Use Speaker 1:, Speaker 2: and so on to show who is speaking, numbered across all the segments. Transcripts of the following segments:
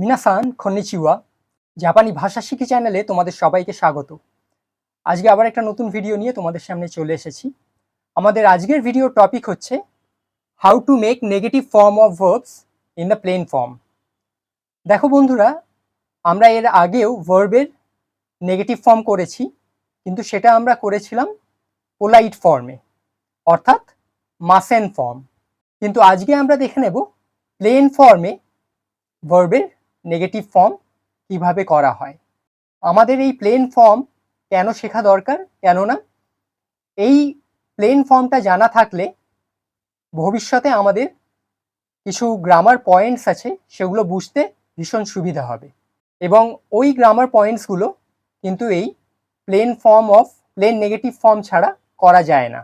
Speaker 1: মিনাসান খন্নিচিওয়া জাপানি ভাষা শিখি চ্যানেলে তোমাদের সবাইকে স্বাগত। আজকে আবার একটা নতুন ভিডিও নিয়ে তোমাদের সামনে চলে এসেছি। আমাদের আজকের ভিডিও টপিক হচ্ছে how to make negative form of verbs in the plain form. দেখো বন্ধুরা, আমরা এর আগেও ভার্বের নেগেটিভ ফর্ম করেছি, কিন্তু সেটা আমরা করেছিলাম পোলাইট ফর্মে, অর্থাৎ মাসেন ফর্ম। কিন্তু আজকে আমরা দেখে নেব প্লেন ফর্মে ভার্বের নেগেটিভ ফর্ম কীভাবে করা হয়? আমাদের এই প্লেন ফর্ম কেন শেখা দরকার? কেননা এই প্লেন ফর্মটা জানা থাকলে ভবিষ্যতে আমাদের কিছু গ্রামার পয়েন্টস আছে, সেগুলো বুঝতে ভীষণ সুবিধা হবে। এবং ওই গ্রামার পয়েন্টসগুলো কিন্তু এই plain form of plain negative form ছাড়া করা যায় না।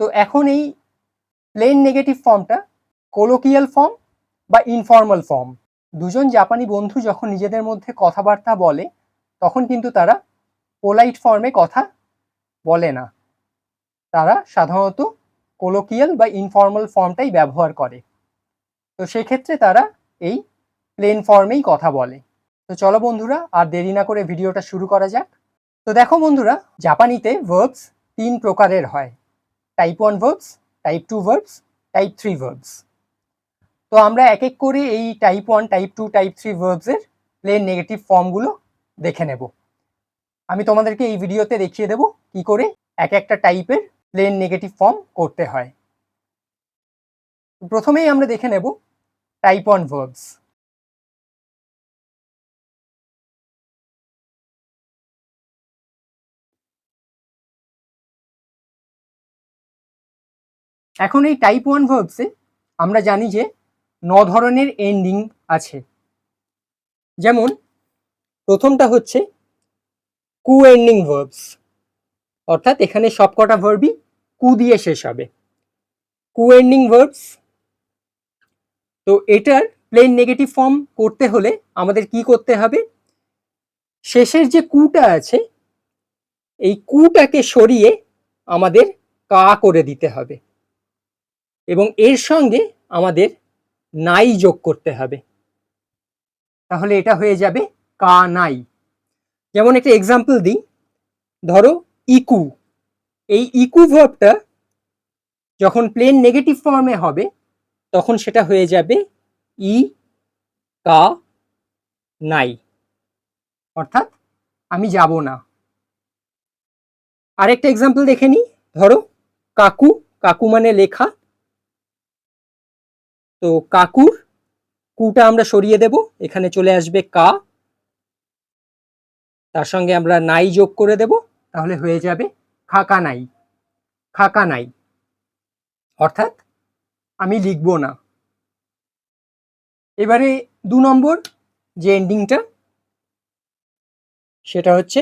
Speaker 1: তো এখন এই প্লেন নেগেটিভ ফর্মটা কোলোকিয়াল ফর্ম বা ইনফর্মাল ফর্ম দুজন জাপানি বন্ধু যখন নিজেদের মধ্যে কথাবার্তা বলে, তখন কিন্তু তারা পোলাইট ফর্মে কথা বলে না। তারা সাধারণত কোলোকিয়াল বা ইনফর্মাল ফর্মটাই ব্যবহার করে। তো সেক্ষেত্রে তারা এই প্লেন ফর্মেই কথা বলে। তো চলো বন্ধুরা, আর দেরি না করে ভিডিওটা শুরু করা যাক। তো দেখো বন্ধুরা, জাপানিতে ভার্বস তিন প্রকারের হয়। Type one verbs type two verbs type three verbs তো আমরা এক এক করে এই type one type two type three ভার্বসের plain negative ফর্মগুলো দেখে নেব। আমি তোমাদেরকে এই ভিডিওতে দেখিয়ে দেব কি করে এক একটা টাইপের প্লেন নেগেটিভ ফর্ম করতে হয়। প্রথমেই আমরা দেখে নেব টাইপ ওয়ান ভার্বস এখন এই টাইপ ওয়ান ভার্বসে আমরা জানি যে ন ধরনের এন্ডিং আছে। যেমন, প্রথমটা হচ্ছে কু এন্ডিং ভার্বস অর্থাৎ এখানে সবকটা ভার্বই কু দিয়ে শেষ হবে। কু এন্ডিং ভার্বস তো এটার প্লেন নেগেটিভ ফর্ম করতে হলে আমাদের কি করতে হবে? শেষের যে কুটা আছে, এই কুটাকে সরিয়ে আমাদের কা করে দিতে হবে। এবং এর সঙ্গে আমাদের নাই যোগ করতে হবে। তাহলে এটা হয়ে যাবে কা নাই। যেমন একটা এক্সাম্পল দিই। ধরো ইকু। এই ইকু ভার্বটা যখন প্লেন নেগেটিভ ফর্মে হবে, তখন সেটা হয়ে যাবে ই কা নাই। অর্থাৎ আমি যাব না। আরেকটা এক্সাম্পল দেখে নিই। ধরো কাকু কাকু মানে লেখা। তো কাকুর কুটা আমরা সরিয়ে দেব। এখানে চলে আসবে কা। তার সঙ্গে আমরা নাই যোগ করে দেব। তাহলে হয়ে যাবে খাকা নাই। খাকা নাই। অর্থাৎ আমি লিখব না। এবারে দু নম্বর যে এন্ডিংটা সেটা হচ্ছে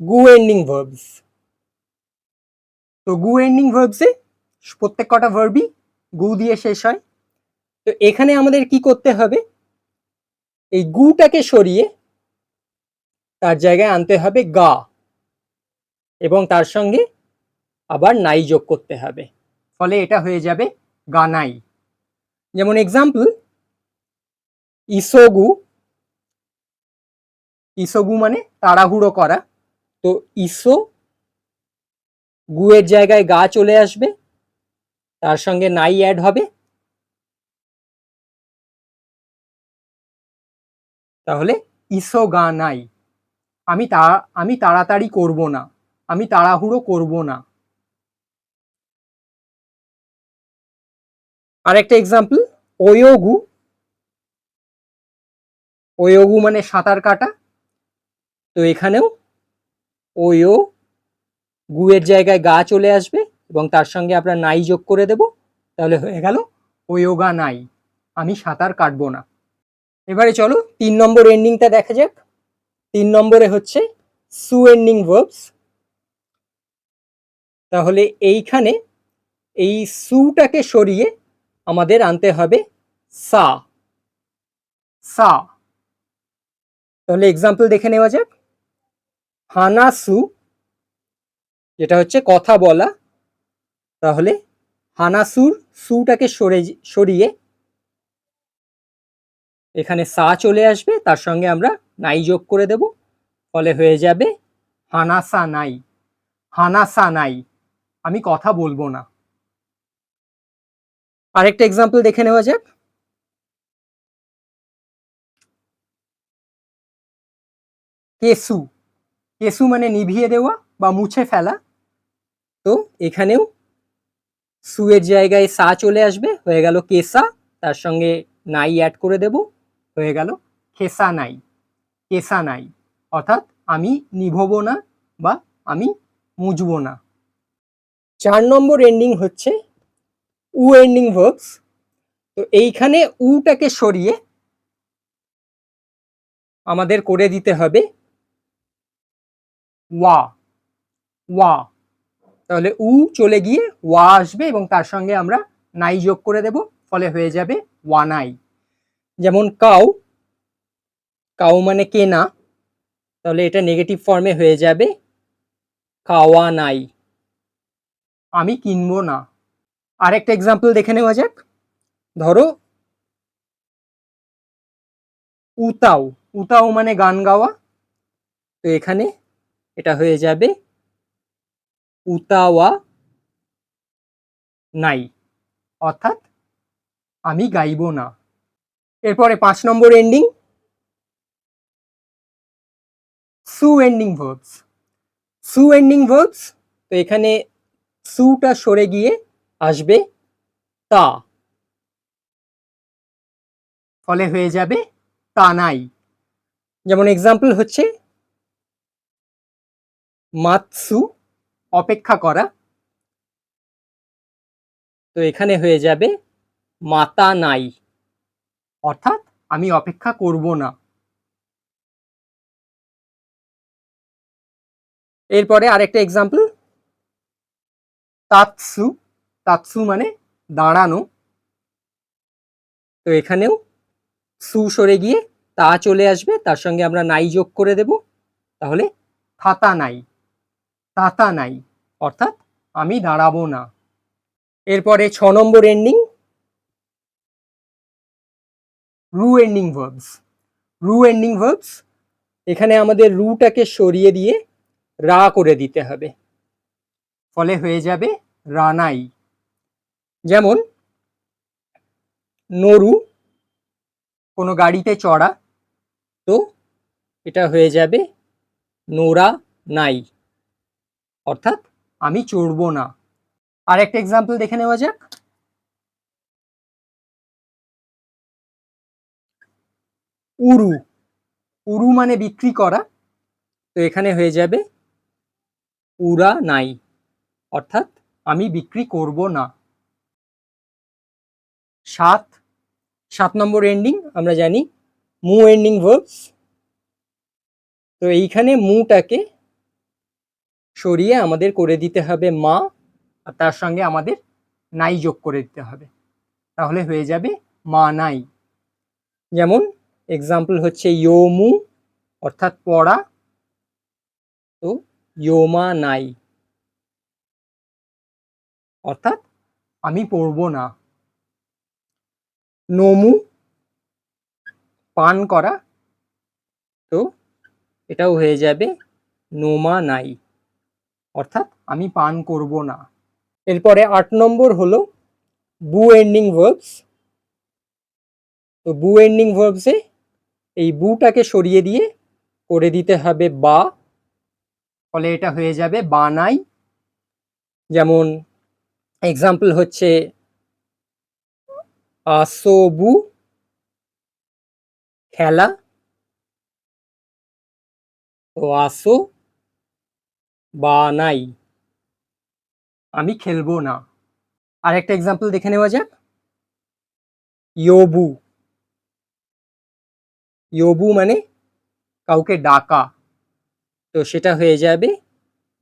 Speaker 1: গু এন্ডিং ভার্বস তো গু এন্ডিং ভার্বসে প্রত্যেক কটা ভার্বই গু দিয়ে শেষ হয়। তো এখানে আমাদের কি করতে হবে? এই গুটাকে সরিয়ে তার জায়গায় আনতে হবে গা এবং তার সঙ্গে আবার নাই যোগ করতে হবে। ফলে এটা হয়ে যাবে গানাই যেমন এক্সাম্পল ইসোগু ইসোগু মানে তাড়াহুড়ো করা। তো ইসো গুয়ের জায়গায় গা চলে আসবে, তার সঙ্গে নাই অ্যাড হবে তাহলে ইসো গা নাই আমি তা, আমি তাড়াতাড়ি করব না। আমি তাড়াহুড়ো করব না। আরেকটা এক্সাম্পল ওয়োগু। ওয়োগু মানে সাঁতার কাটা। তো এখানেও ওয়ো গুয়ের জায়গায় গা চলে আসবে এবং তার সঙ্গে আমরা নাই যোগ করে দেব। তাহলে হয়ে গেল ওয়োগা নাই আমি সাঁতার কাটবো না। এবারে চলো, তিন নম্বর এন্ডিংটা দেখা যাক। তিন নম্বরে হচ্ছে সু এন্ডিং ভার্বস তাহলে এইখানে এই সুটাকে সরিয়ে আমাদের আনতে হবে সা সা তাহলে এক্সাম্পল দেখে নেওয়া যাক। হানা সু যেটা হচ্ছে কথা বলা। তাহলে হানাসুর সুটাকে সরে সরিয়ে এখানে সা চলে আসবে, তার সঙ্গে আমরা নাই যোগ করে দেব। ফলে হয়ে যাবে হানাসা নাই। হানাসা নাই। আমি কথা বলব না। আরেকটা এক্সাম্পল দেখে নেওয়া যাক। কেসু। কেসু মানে নিভিয়ে দেওয়া বা মুছে ফেলা। তো এখানেও সুয়ের জায়গায় সা চলে আসবে, হয়ে গেল কেসা, তার সঙ্গে নাই অ্যাড করে দেব। হয়ে গেল খেসা নাই কেসা নাই অর্থাৎ আমি নিভবো না বা আমি মুজবো না। চার নম্বর এন্ডিং হচ্ছে উ এন্ডিং ভার্বস তো এইখানে উটাকে সরিয়ে আমাদের করে দিতে হবে ওয়া ওয়া। তাহলে উ চলে গিয়ে ওয়া আসবে এবং তার সঙ্গে আমরা নাই যোগ করে দেব, ফলে হয়ে যাবে ওয়ানাই। যেমন কাউ কাউ মানে কেনা, তাহলে এটা নেগেটিভ ফর্মে হয়ে যাবে কাওয়া নাই আমি কিনবো না। আরেকটা এক্সাম্পল দেখে নেওয়া যাক। ধরো, উতাও উতাও মানে গান গাওয়া। তো এখানে এটা হয়ে যাবে উতাওয়া নাই। অর্থাৎ আমি গাইব না। এরপরে পাঁচ নম্বর এন্ডিং সু এন্ডিং ভার্বস সু এন্ডিং ভার্বস তো এখানে সুটা সরে গিয়ে আসবে তা। ফলে হয়ে যাবে তা নাই। যেমন এক্সাম্পল হচ্ছে, মাতসু অপেক্ষা করা। তো এখানে হয়ে যাবে মাতা নাই। অর্থাৎ আমি অপেক্ষা করব না। এরপরে আরেকটা এক্সাম্পল তাৎসু তাৎসু মানে দাঁড়ানো। তো এখানেও সু সরে গিয়ে তা চলে আসবে, তার সঙ্গে আমরা নাই যোগ করে দেব। তাহলে থাতা নাই, তাতা নাই, অর্থাৎ আমি দাঁড়াবো না। এরপরে ছ নম্বর এন্ডিং রু এন্ডিং ভার্বস রু এন্ডিং ভার্বস এখানে আমাদের রুটাকে সরিয়ে দিয়ে রা করে দিতে হবে। ফলে হয়ে যাবে রানাই যেমন, নরু কোনো গাড়িতে চড়া, তো এটা হয়ে যাবে নোরা নাই। অর্থাৎ আমি চড়বো না। আর একটা এক্সাম্পল দেখে নেওয়া যাক। উরু। উরু মানে বিক্রি করা। তো এখানে হয়ে যাবে উরা নাই। অর্থাৎ আমি বিক্রি করব না। সাত। সাত নম্বর এন্ডিং আমরা জানি মু এন্ডিং ভার্বস তো এইখানে মুটাকে সরিয়ে আমাদের করে দিতে হবে মা, আর তার সঙ্গে আমাদের নাই যোগ করে দিতে হবে। তাহলে হয়ে যাবে মা নাই। যেমন এক্সাম্পল হচ্ছে ইয়োমু অর্থাৎ পড়া, তো ইয়োমা নাই অর্থাৎ আমি পড়ব না। নমু পান করা, তো এটাও হয়ে যাবে নোমা নাই অর্থাৎ আমি পান করব না। এরপরে আট নম্বর হলো বু এন্ডিং ভার্বস তো বু এন্ডিং ভার্বসে এই বুটাকে সরিয়ে দিয়ে করে দিতে হবে বা, ফলে এটা হয়ে যাবে বানাই যেমন এক্সাম্পল হচ্ছে আসবু খেলা তো আসো বানাই আমি খেলব না। আরেকটা এক্সাম্পল দেখে নেওয়া যাক। ইয়োবু ইয়োবু মানে কাউকে ডাকা। তো সেটা হয়ে যাবে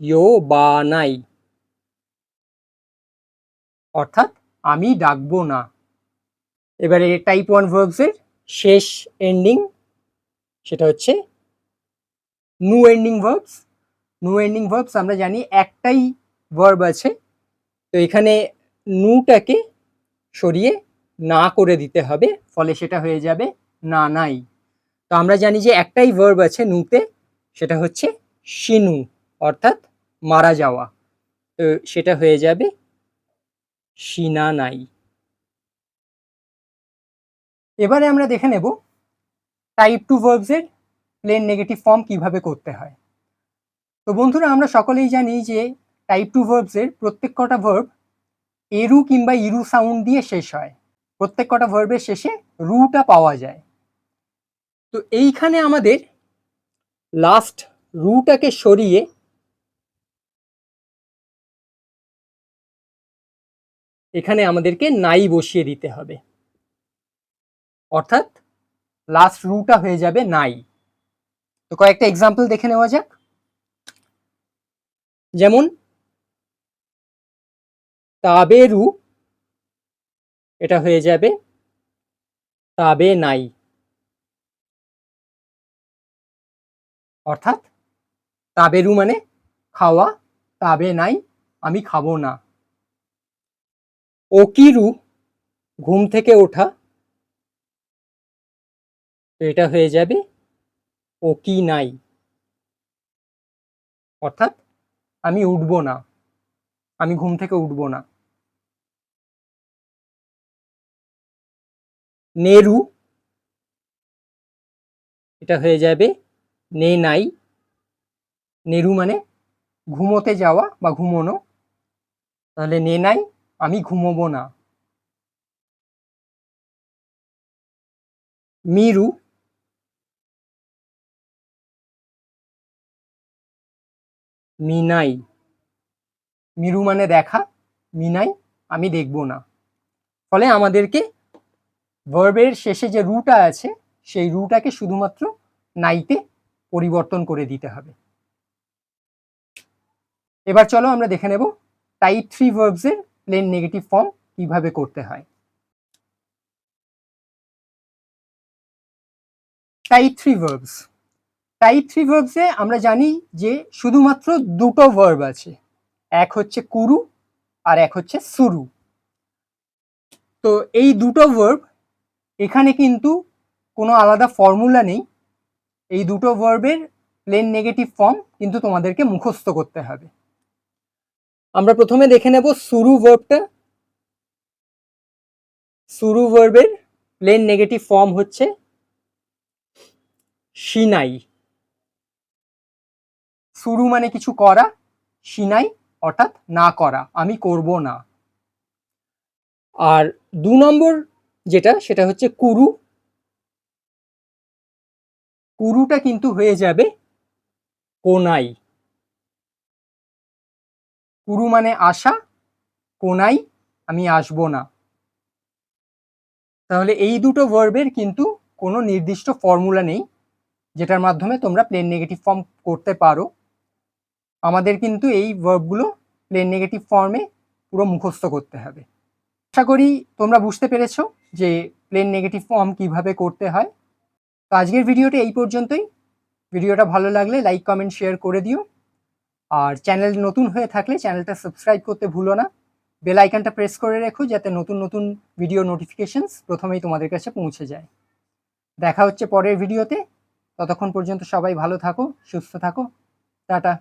Speaker 1: ইয়ো বা নাই অর্থাৎ আমি ডাকবো না। এবারে টাইপ ওয়ান ভার্বসের শেষ এন্ডিং সেটা হচ্ছে নু এন্ডিং ভার্বস নু এন্ডিং ভার্বস আমরা জানি একটাই ভার্ব আছে। তো এখানে নুটাকে সরিয়ে না করে দিতে হবে, ফলে সেটা হয়ে যাবে না নাই তো আমরা জানি যে একটাই ভার্ব আছে নুতে, সেটা হচ্ছে শিনু, অর্থাৎ মারা যাওয়া। তো সেটা হয়ে যাবে শিনা নাই। এবারে আমরা দেখে নেব টাইপ টু ভার্বসের প্লেন নেগেটিভ ফর্ম কীভাবে করতে হয়। তো বন্ধুরা, আমরা সকলেই জানি যে টাইপ টু ভার্বসের প্রত্যেক কটা ভার্ব এরু কিংবা ইরু সাউন্ড দিয়ে শেষ হয়। প্রত্যেক কটা ভার্বের শেষে রুটা পাওয়া যায়। তো এইখানে আমাদের লাস্ট রুটাকে সরিয়ে এখানে আমাদেরকে নাই বসিয়ে দিতে হবে। অর্থাৎ লাস্ট রুটা হয়ে যাবে নাই তো কয়েকটা এক্সাম্পল দেখে নেওয়া যাক। যেমন তাবেরু এটা হয়ে যাবে তাবে নাই অর্থাৎ তাবেরু মানে খাওয়া, তাবে নাই, আমি খাব না। ওকিরু ঘুম থেকে ওঠা এটা হয়ে যাবে ওকি নাই। অর্থাৎ আমি উঠবো না, আমি ঘুম থেকে উঠবো না। নেরু, এটা হয়ে যাবে নে নাই। নেরু মানে ঘুমোতে যাওয়া বা ঘুমোনো। তাহলে নে, নাই, আমি ঘুমোবো না। মিরু মিনাই। মিরু মানে দেখা, মিনাই, আমি দেখব না। ফলে আমাদেরকে ভার্বের শেষে যে রুটা আছে, সেই রুটাকে শুধুমাত্র নাইতে পরিবর্তন করে দিতে হবে। এবার চলো আমরা দেখে নেব টাইপ থ্রি ভার্বসের প্লেন নেগেটিভ ফর্ম কীভাবে করতে হয়। Type three verbs type three ভার্বসে আমরা জানি যে শুধুমাত্র দুটো ভার্ব আছে। এক হচ্ছে কুরু আর এক হচ্ছে সুরু। তো এই দুটো ভার্ব এখানে কিন্তু কোনো আলাদা ফর্মুলা নেই। এই দুটো ভার্বের প্লেন নেগেটিভ ফর্ম কিন্তু তোমাদেরকে মুখস্থ করতে হবে। আমরা প্রথমে দেখে নেব সুরু ভার্বটা সুরু ভার্বের প্লেন নেগেটিভ ফর্ম হচ্ছে সিনাই। শুরু মানে কিছু করা, সিনাই অর্থাৎ না করা, আমি করব না। আর দু নম্বর যেটা, সেটা হচ্ছে কুরু। কুরুটা কিন্তু হয়ে যাবে কোনাই। কুরু মানে আশা, কোনাই আমি আসব না। তাহলে এই দুটো ভার্বের কিন্তু কোনো নির্দিষ্ট ফর্মুলা নেই, যেটার মাধ্যমে তোমরা প্লেন নেগেটিভ ফর্ম করতে পারো। আমাদের কিন্তু এই ভার্বগুলো প্লেন নেগেটিভ ফর্মে পুরো মুখস্থ করতে হবে। আশা করি তোমরা বুঝতে পেরেছ যে প্লেন নেগেটিভ ফর্ম কীভাবে করতে হয়। তো আজকের ভিডিওটা এই পর্যন্তই। ভিডিওটা ভালো লাগলে লাইক কমেন্ট শেয়ার করে দিও। আর চ্যানেল নতুন হয়ে থাকলে চ্যানেলটা সাবস্ক্রাইব করতে ভুলো না। বেল আইকনটা প্রেস করে রেখো যাতে নতুন নতুন ভিডিও নোটিফিকেশনস প্রথমেই তোমাদের কাছে পৌঁছে যায়। দেখা হচ্ছে পরের ভিডিওতে। ততক্ষণ পর্যন্ত সবাই ভালো থাকো, সুস্থ থাকো। টাটা।